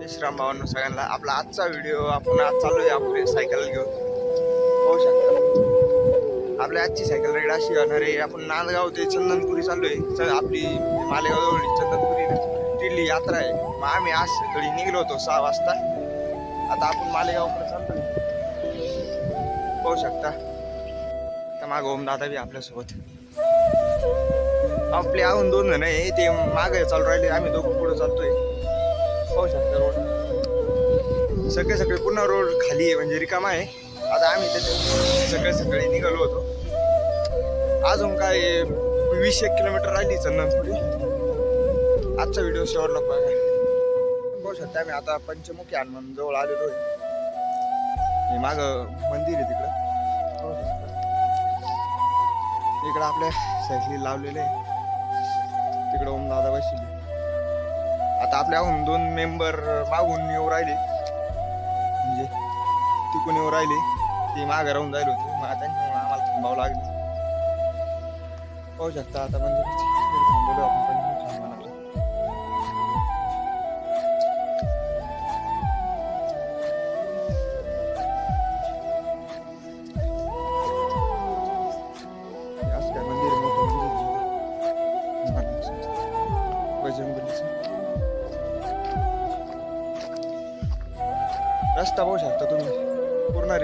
विश्राम श्रीराम सगळ्यांना आपला आजचा व्हिडिओ आपण आज चालू आहे आपली सायकल घेऊन. पाहू शकता. आपली आजची सायकल राईड अशी होणार आहे. आपण नांदगाव ते चंदनपुरी चालू आहे. आपली मालेगाव जवळ चंदनपुरी दिल्ली यात्रा आहे. मग आम्ही आज सकाळी निघलो होतो सहा वाजता. आता आपण मालेगावकडे चाललोय. पाहू शकता. आता मागं ओम दादा बी आपल्यासोबत. आपले आहून दोन जण आहे ते मागे चालू राहिले. आम्ही दोघं पुढे चालतोय. पाहू शकता रोड. सगळे सगळे पुन्हा रोड खाली आहे म्हणजे रिकामा आहे. आता आम्ही त्याच्या सकाळी सकाळी निघालो होतो. अजून काय वीस एक किलोमीटर राहिली चंदनपुरी आजचा व्हिडिओ शेवटला बघा पाहू शकता आम्ही आता पंचमुखी हनुमान जवळ आलेलो आहे. हे माग मंदिर आहे तिकडं. पाहू शकता. इकडं आपल्या सायकली लावलेले आहे. तिकडं ओम दादा बसले आता आपल्याहून दोन मेंबर मागून येऊ राहिले. म्हणजे तिकून येऊ राहिले. ते मागे राहून जायला होते. मग त्यांच्यामुळे आम्हाला थांबावं लागलं. पाहू शकता आता म्हणजे थांबलो आपण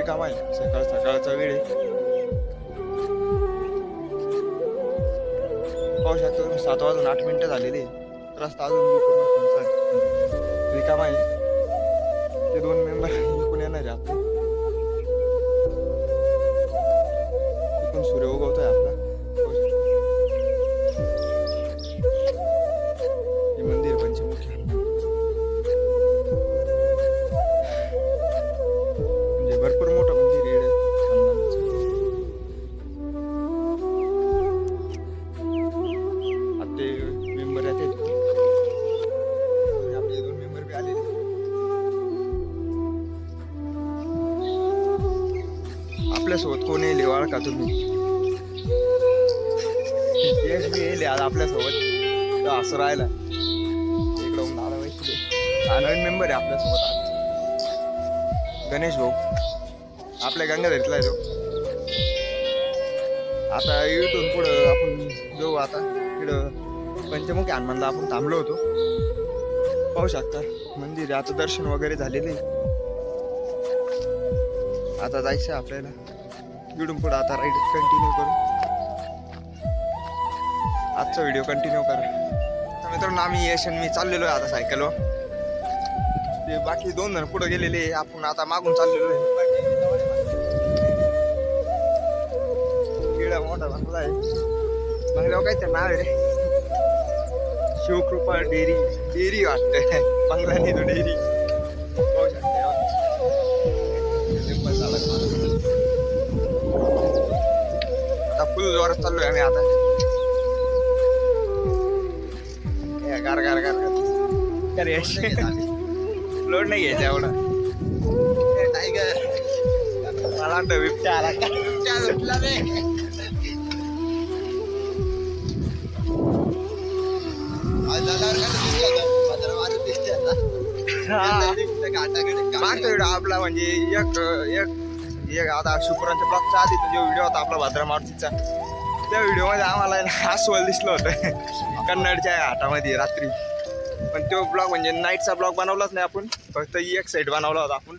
पूर्ण रिकामा सकाळ सकाळचा वेळ आहे. पाहू शकता सात वाजून आठ मिनटं झालेली आहे रस्ता अजून बी रिकामा आहे. तुम्ही. यश बी येईल आज आपल्यासोबत. असं राहिला. इकडं दादा माहिती हा नवीन मेंबर आहे आपल्यासोबत आज. गणेश भाऊ. आपल्या गंगाधरीतला आहे तो. आता इथून पुढं आपण जाऊ आता. इकडं पंचमुखी हनुमानला आपण थांबलो होतो. पाहू शकता. मंदिर आहे. आता दर्शन वगैरे झालेले आहे. आता जायचं आहे आपल्याला. इकडून पुढं आता राईड कंटिन्यू करू. आजचा व्हिडिओ कंटिन्यू करा. तर मित्रांनो आम्ही यश आणि मी चाललेलो आहे आता सायकलवर ते बाकी दोन जण पुढे गेलेले आपण आता मागून चाललेलो आहे. मोठा बंगला आहे. बंगल्यावर काय ते नाव आहे. रे शिवकृपा डेअरी. डेअरी वाटतंय. बंगला नाही तो डेअरी. आता फुल जोरात चाललोय आम्ही आता. गार गार गार गार. लोड नाही घ्यायचा एवढा. टायगर मला वाटतं बिबट्या आला. बिबट्या आपला म्हणजे एक एक एक आता शुक्रांच्या ब्लॉगच्या आधी जो व्हिडिओ होता आपला भद्रा मारुतीचा त्या व्हिडिओमध्ये आम्हाला आहे अस्वल दिसलं होतं. कन्नडच्या घाटामध्ये रात्री. पण तो ब्लॉग म्हणजे नाईटचा ब्लॉग बनवलाच नाही आपण फक्त एक साईड बनवला होता आपण.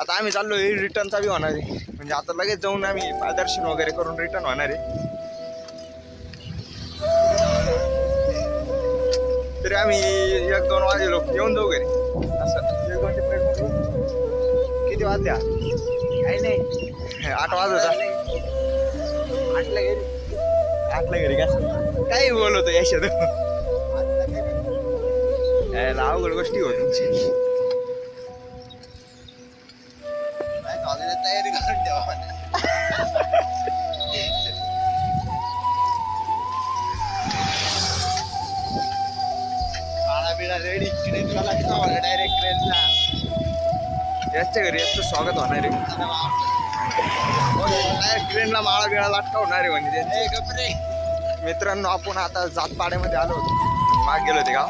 आता आम्ही चाललो रिटर्नचा बी होणार आहे. म्हणजे आता लगेच जाऊन आम्ही दर्शन वगैरे करून रिटर्न होणार आहे. तरी आम्ही एक दोन वाजे लोक येऊन जाऊ घरी. असं. किती वाजल्या? काही नाही. आठ वाजत आठला घरी आठला घरी का? काही बोलवतो याच्यात. यायला अवघड गोष्टी होत तुमची. तयारी करून ठेवा. रेडी डायरेक्ट याच्या घरी याचं स्वागत होणार आहे. ट्रेनला माळा बिळा लटकावणार आहे म्हणजे मित्रांनो आपण आता जातपाड्यामध्ये आलो होतो. माग गेलो होते गाव.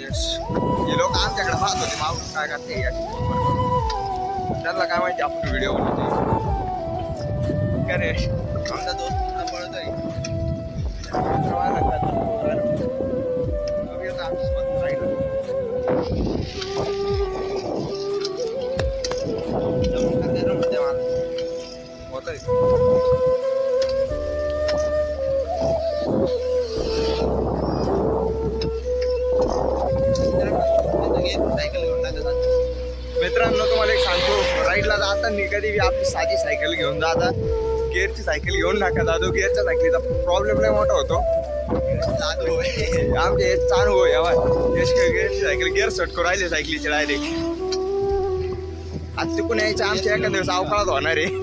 यश हे लोक आमच्याकडे पाहत होते मागून काय करते त्यांना काय माहिती आपण व्हिडिओ बनवतो काय रे मित्रांनो तुम्हाला एक सांगतो. राईडला जाताना कधी बी आपली साधी सायकल घेऊन जाता गिअरची सायकल घेऊन नका जातो गिअरच्या सायकलीचा प्रॉब्लेम लय मोठा होतो. आमचे हे चालू हो यावा गिअरची सायकल गिअर सट करून राहिले सायकलीचे डायरेक्ट आज तिकून यायचं आमच्या एका दिवस अवकाळात होणार आहे.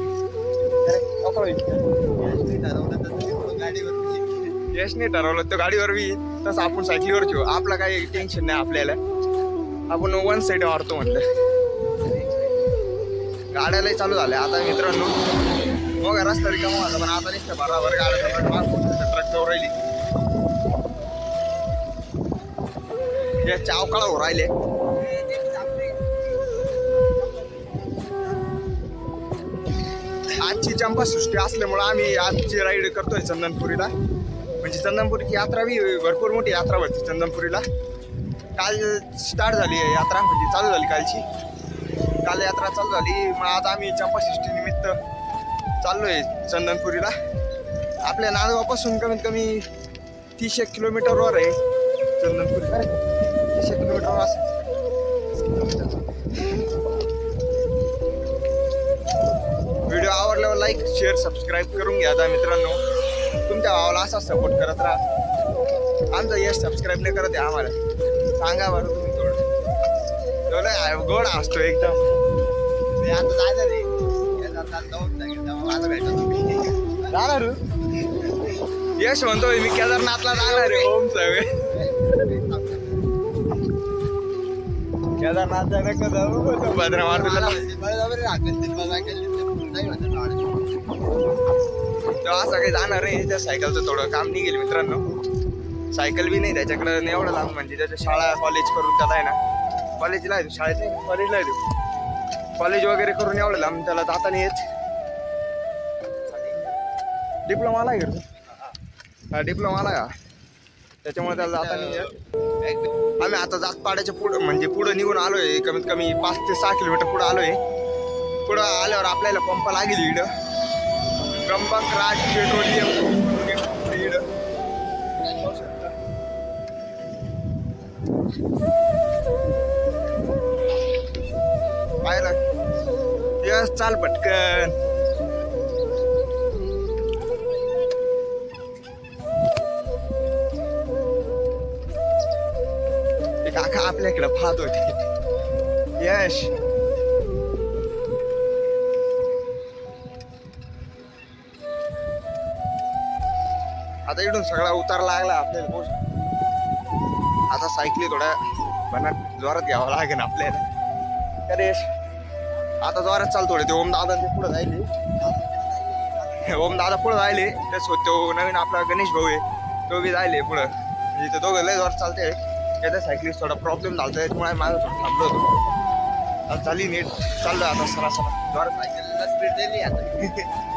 यशने ठरवलं तो गाडीवर बी तसं आपण सायकलीवर ठेवू. आपला काही टेन्शन नाही आपल्याला. आपण वन साईड वाढतो म्हटलं. गाड्यालाही चालू झाल्या. आता मित्रांनो बघा रस्ता रिकामा होता पण आता निघतं बराबर गाड्या ट्रक जवळ राहिली. या चावकाळा हो राहिले. आजची चंपासृष्टी असल्यामुळं आम्ही आजची राईड करतोय चंदनपुरीला. म्हणजे चंदनपुरीची यात्रा बी भरपूर मोठी यात्रा भरते चंदनपुरीला. काल स्टार्ट झाली आहे यात्रा म्हणजे चालू झाली कालची. काल यात्रा चालू झाली मग आता आम्ही चंपाषष्ठी निमित्त आहे चंदनपुरीला. आपल्या नांदगावपासून कमीत कमी तीस एक किलोमीटरवर आहे चंदनपुरी. तीस एक किलोमीटरवर असं. लाईक शेअर सबस्क्राईब करून घ्या आता मित्रांनो. तुमच्या भावाला असा सपोर्ट करत राहा. आमचा यश सबस्क्राईब नाही करत आहे आम्हाला. सांगा बरं तुम्ही थोडं. तो गोड असतो एकदम. ते आता जायचं रे. जाणार हो. यश म्हणतोय मी केदारनाथला जाणार आहे. ओम सगळे केदारनाथ जाणार का जाऊ. भद्रा तेव्हा असं काही जाणार आहे त्या सायकलचं थोडं काम नाही गेलं मित्रांनो. सायकल बी नाही त्याच्याकडं एवढं लांब म्हणजे त्याच्या शाळा कॉलेज करून त्याला आहे ना. कॉलेजला आहे शाळेत नाही कॉलेजला आहे कॉलेज वगैरे करून एवढं लांब त्याला जाता नाही येत. डिप्लोमाला आहे का? तो? हा डिप्लोमाला का त्याच्यामुळे त्याला जाता नाही येत. आम्ही आता जात पाड्याच्या पुढं म्हणजे पुढं निघून आलोय कमीत कमी पाच ते सहा किलोमीटर पुढं आलोय. पुढं आल्यावर आपल्याला पंप लागेल इकडं. त्र्यंबक राज पेट्रोलियम इकडं पाहिलं यस चाल पटकन. काका आपल्याकडे पाहत होते यश. आता इथून सगळा उतार लागला आपल्याला पोच आता सायकली थोड्या बनाट जोरात घ्यावं लागेल आपल्याला. तर आता जोरात चाल थोडे ते ओम दादा ते पुढे जायले. ओम दादा पुढे जायले तेच होते तो नवीन आपला गणेश भाऊ आहे तो बी जायले पुढं. म्हणजे ते दोघं लय जोरात चालते त्या सायकलीस थोडा प्रॉब्लेम झाला त्याच्यामुळे माझं थोडं थांबलो होतो. आता झाली नीट चाललोय आता सरासरा. जोरात सायकलला स्पीड दिली आता.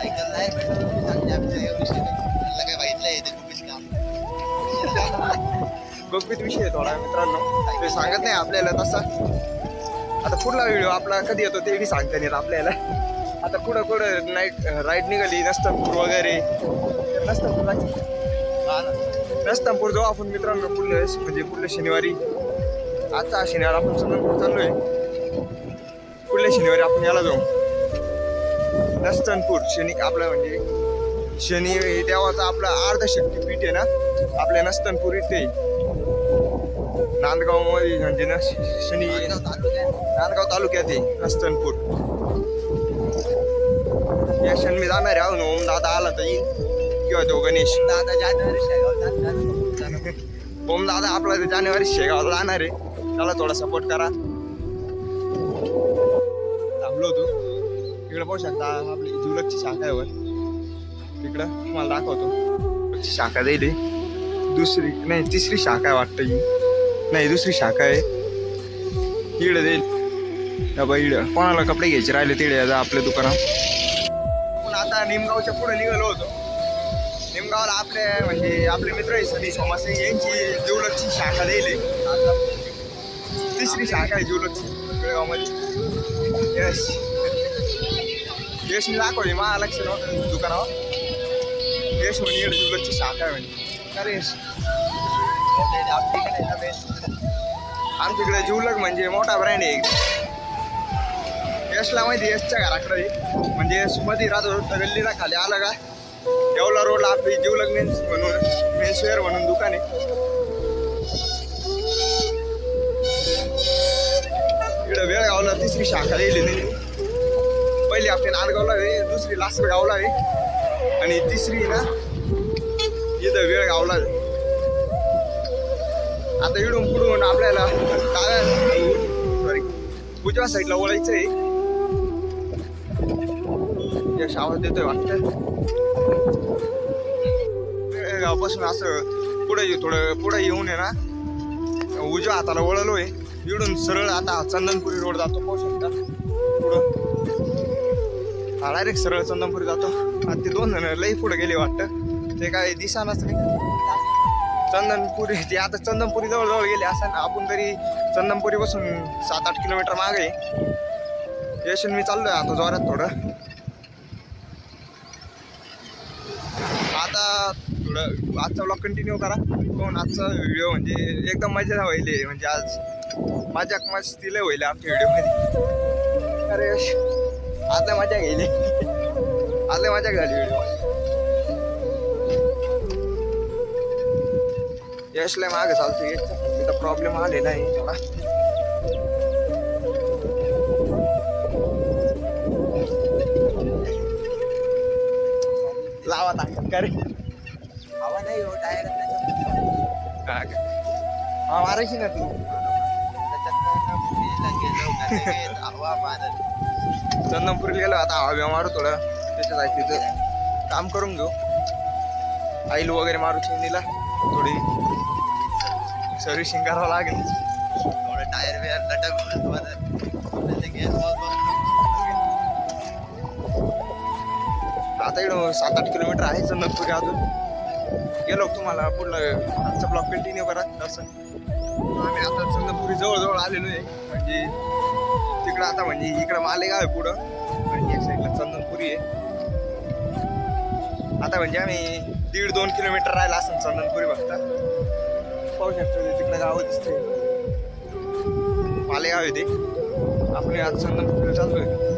सायकल नाही पेट्रोल चांगली नाही काय माहितलंय ते काम गुपित विषय आहे थोडा मित्रांनो. ते सांगत नाही आपल्याला तसा. आता पुढला व्हिडिओ आपला कधी येतो ते बी सांगता नाही आपल्याला. आता कुठं कुठं नाईट राईड निघाली नस्तनपूर वगैरे. नस्तनपूर नस्तनपूर जाऊ आपण मित्रांनो पुढल्या वेळेस म्हणजे पुढल्या शनिवारी. आजचा शनिवार आपण चंद्रपूर चाललोय. पुढल्या शनिवारी आपण याला जाऊ. नस्तनपूर शनी आपलं म्हणजे शनी देवाचा आपला अर्ध शक्तीपीठ आहे ना? आपल्या नस्तनपूर इथे. नांदगावमध्ये म्हणजे ना शनी नांदगाव तालुक्यात आहे नस्तनपूर या मी जाणार आहे अजून ओम दादा आला तर. येईल किंवा तो गणेश. दादा जानेवारी ओम दादा आपला जानेवारी शेगावला जाणार आहे. त्याला थोडा सपोर्ट करा. थांबलो तू इकडे पाहू शकता आपली जुलकची शाखा आहे वर. तिकडं तुम्हाला दाखवतो. शाखा देईल दुसरी नाही तिसरी शाखा आहे वाटतं ही. नाही दुसरी शाखा आहे. इकडं देईल. डबा इड कोणाला कपडे घ्यायचे राहिले तिकडे आपल्या दुकानात. पण आता निमगावच्या पुढे निघालो होतो. निमगावला आपले म्हणजे आपले मित्र आहे सनी सोमासिंग यांची जुलकची शाखा देईल तिसरी शाखा आहे जुलकची बेळगावमध्ये. यस यशने दाखवली मला लक्ष नव्हतं दुकानावर. यश म्हणे इकडे जुलकची शाखा आहे म्हणे. अरे यश आमच्याकडे जिवलक म्हणजे मोठा ब्रँड आहे. यशला माहिती आहे, यशच्या घराकडे. म्हणजे यशमध्ये राहतो गल्लीला खाली आला का? येवला रोडला आपली जिवलक मेन्स म्हणून मेन्सवेअर म्हणून दुकान आहे. इकडं वेळगावला तिसरी शाखा येईल पहिली आपली नांदगावला आहे दुसरी लासलगावला आहे. आणि तिसरी ना इथं वेळ गावला आहे. आता इडून पुढून आपल्याला डाव्या सॉरी उजव्या साईडला वळायचं आहे. यश आवाज देतोय वाटतं? गावापासून असं पुढे येऊ थोडं पुढे येऊन आहे ना उजव्या हाताला वळलोय. इडून सरळ आता चंदनपुरी रोड जातो पाहू शकता. पुढं. हा डायरेक्ट सरळ चंदनपुरी जातो. आता ते दोन जण लई पुढे गेले वाटतं. ते काय दिसानाच नाही. चंदनपुरी ते आता चंदनपुरी जवळजवळ गेले असं आपण तरी चंदनपुरीपासून सात आठ किलोमीटर मागे. आहे. यश आणि मी चाललोय आता जोरात थोडं. आता थोडं आजचा ब्लॉग कंटिन्यू करा. पण आजचा व्हिडिओ म्हणजे एकदम मजा व्हायली म्हणजे आज माझ्या मस्ती होईल आमच्या व्हिडिओमध्ये अरे यश आज लय मजा गेली आज लय मजा झाली व्हिडिओ यशला मागे चालतो यशचा प्रॉब्लेम आलेला आहे थोडा लावा ताकद का रे हवा नाही हो टायर हा का? हा मारायची ना तू हवा मारत चंदनपुरीला गेलो आता हवा मारू थोडं. त्याच्या तिथं काम करून घेऊ. आईल वगैरे मारू चिमणीला. थोडी सर्व्हिसिंग करावं लागेल. थोडं टायर लटक आता इकडं सात आठ किलोमीटर आहे चंदनपुरी अजून. गेलो तुम्हाला पुढलं आजचा ब्लॉक कंटिन्यू करा. तसं आम्ही आता चंदनपुरी जवळजवळ आलेलो आहे. म्हणजे तिकडं आता म्हणजे इकडं मालेगाव आहे पुढं. आणि एक साईडला चंदनपुरी आहे. आता म्हणजे आम्ही दीड दोन किलोमीटर राहिला असं चंदनपुरी बघता. पाहू शकतो ते तिकडं गाव दिसते मालेगाव आहे ते. आपण आज चंदनपुरी चाललोय. आहे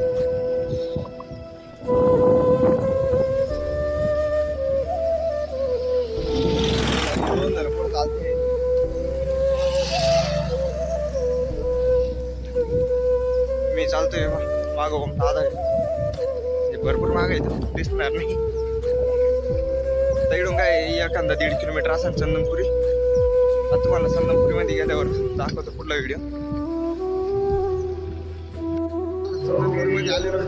मी चालतोय मागं दादा भरपूर माग आहे दिसणार नाही. इकडून काय एखादा दीड किलोमीटर असेल चंदनपुरी. आता तुम्हाला चंदनपुरीमध्ये गेल्यावर दाखवतो पुढला व्हिडिओ. चंदनपुरीमध्ये आलेलो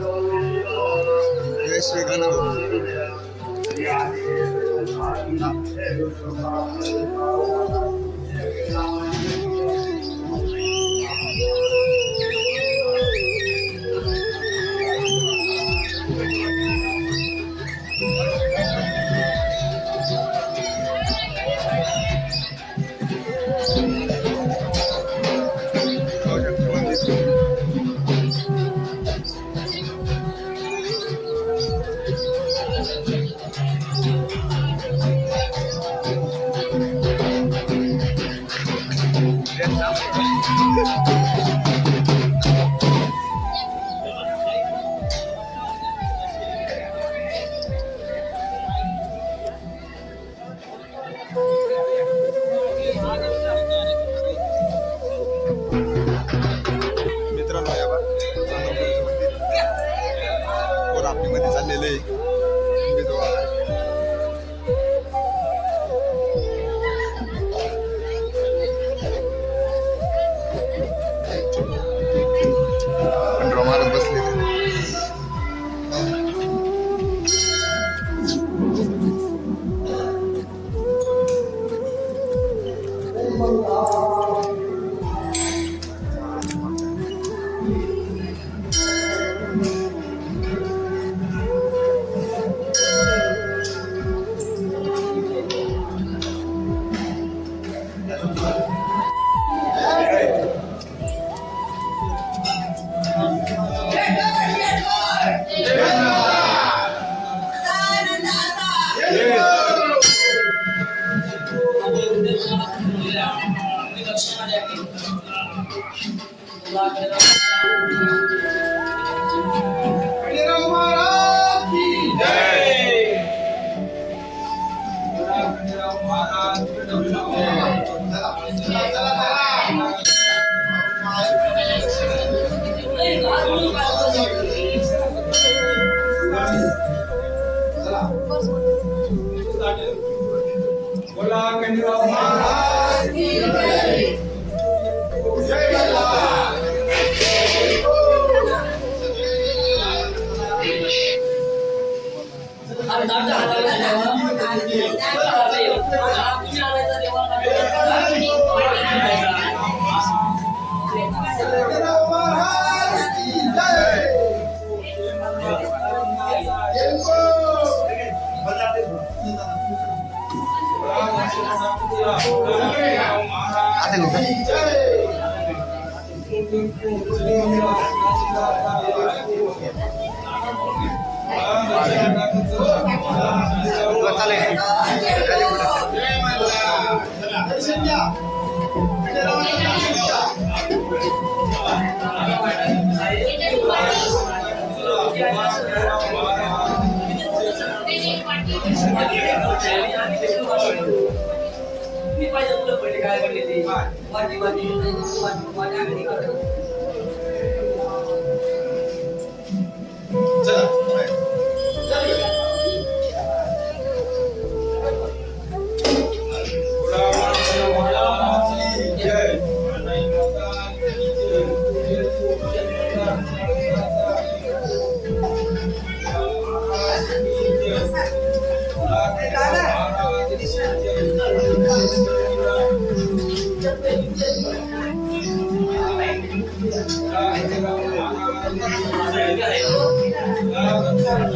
आता पाहिजे तुला पहिले काय करते ते वाटी वाटी वाटी वाटी आम्ही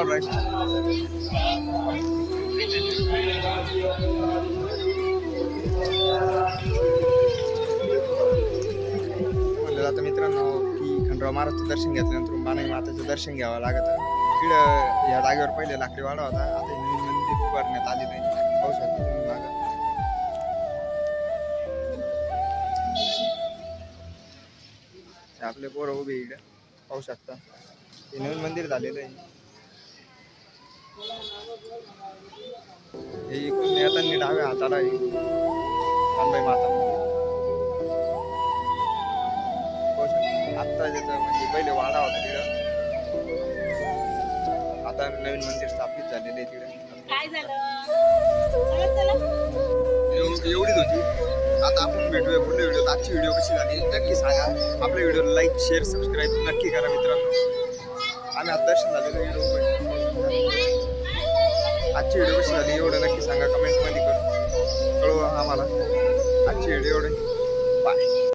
All right. म्हणलं आता मित्रांनो की खंडराव महाराजचं दर्शन घेतल्यानंतर बाणाई माताचं दर्शन घ्यावं लागत. इकडं या जागेवर पहिले लाकडी वाडा होता. आता नवीन मंदिर उभारण्यात आलेलं आहे. पाऊस हे आपले पोरं उभे इकडे. पाहू शकता हे नवीन मंदिर झालेलं आहे. हे इकडून येताना डाव्या हाताला कानबाई माता. आत्ता ज्याचं म्हणजे पहिले वाडा होता तिकडं. आता नवीन मंदिर स्थापित झालेले आहे तिकडे. काय झालं? एवढीच होती. आता आपण भेटूया पुढल्या व्हिडिओत आजची व्हिडिओ कशी झाली नक्की सांगा. आपल्या व्हिडिओला लाईक शेअर सबस्क्राईब नक्की करा मित्रांनो. आम्ही आता दर्शन झालेलं व्हिडिओ आजची व्हिडिओ कशी झाली एवढं नक्की सांगा. कमेंटमध्ये कळवा आम्हाला आजची व्हिडिओ एवढे. बाय